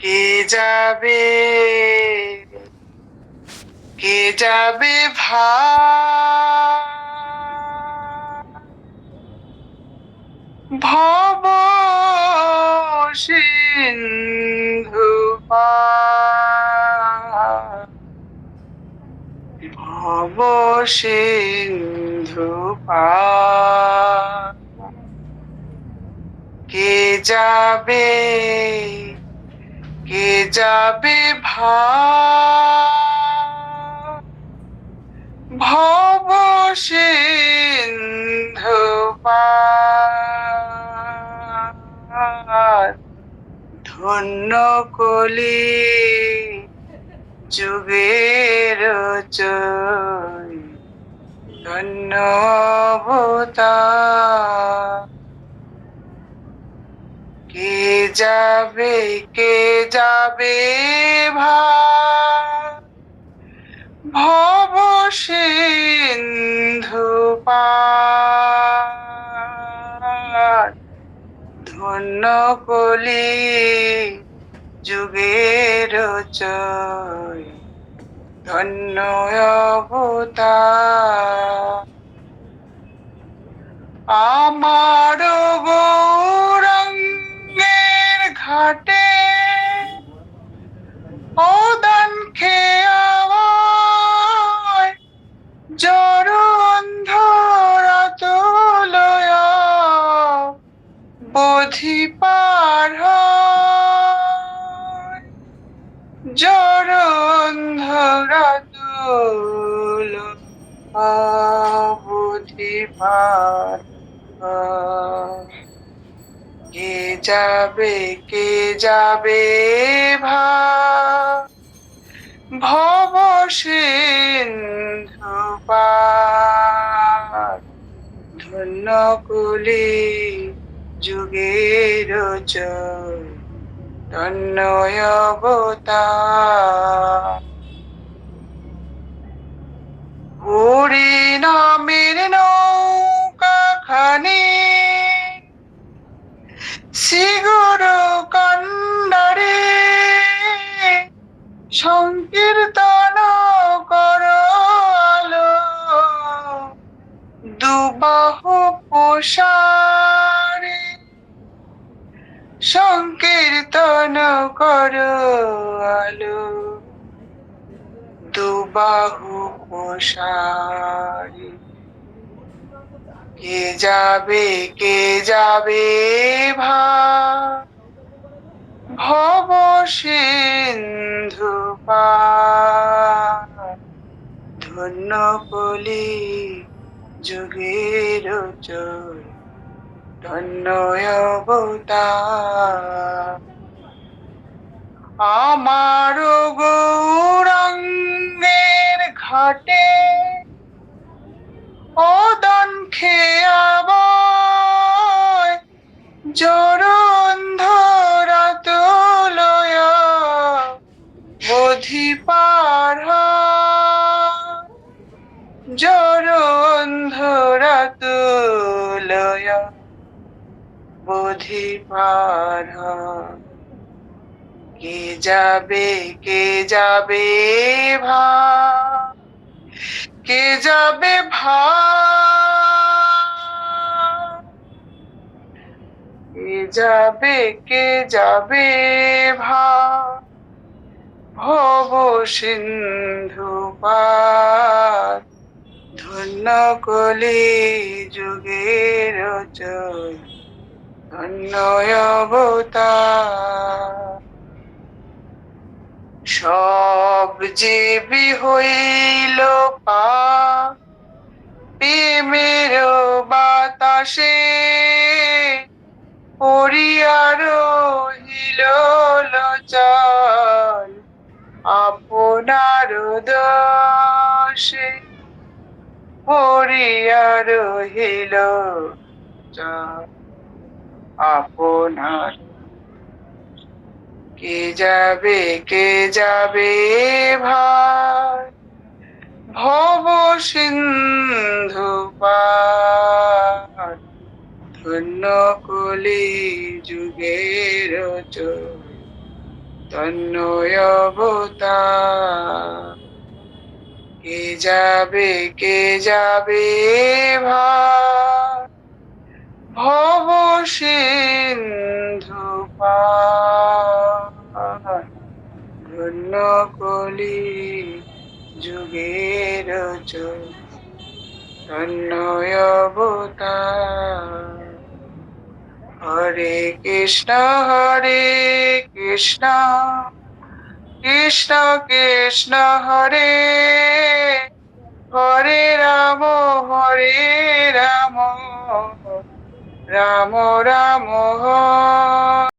কে যাবে কে যাবে ভব সিন্ধু। ভব সিন্ধু। কে যাবে কে যাবে ভব। ধন্য কলি যুগের ধন্য অবতার। কে যাবে কে যাবে ভব সিন্ধু। ধন্য কলি যুগের অবতার। আমার গৌরঙ্গের বুঝি কে যাবে কে যাবে ভাই ভব সিন্ধু কুলি যুগের জয় ধন্য হরি নামের নৌকা খানি। সিগুর কন্ডারে সংকীর্তন কর আলো। দুবাহু পোষারে কে যাবে কে যাবে ভা? ভব সিন্ধু। ধন্য কলি যুগের জয় ধন্য আমার গৌরাঙ্গের ঘাটে ওদন খেয়াবয় জরন্ধরা তুলয় বোধি পার জরন্ধরা তুলয় হয়। কে যাবে কে যাবে ভা কে যাবে ভা কে যাবে কে যাবে ভা ভব সিন্ধু পার। ধন্য কলি যুগের অবতার সব জীবি হইল পা প্রেমের বাতাসে পরিয়ার হিল আপনার দোষে পরিয়ার হিল চল আপনার কে যাবে কে যাবে ভাই? ভব সিন্ধু ধন্য কলি যুগের অবতার। কে যাবে কে যাবে ভাই? ভব সিন্ধু। ধন্য কলি যুগের তন্ময় হরে কৃষ্ণ হরে কৃষ্ণ কৃষ্ণ কৃষ্ণ, হরে হরে রাম হরে রাম রাম রাম হরে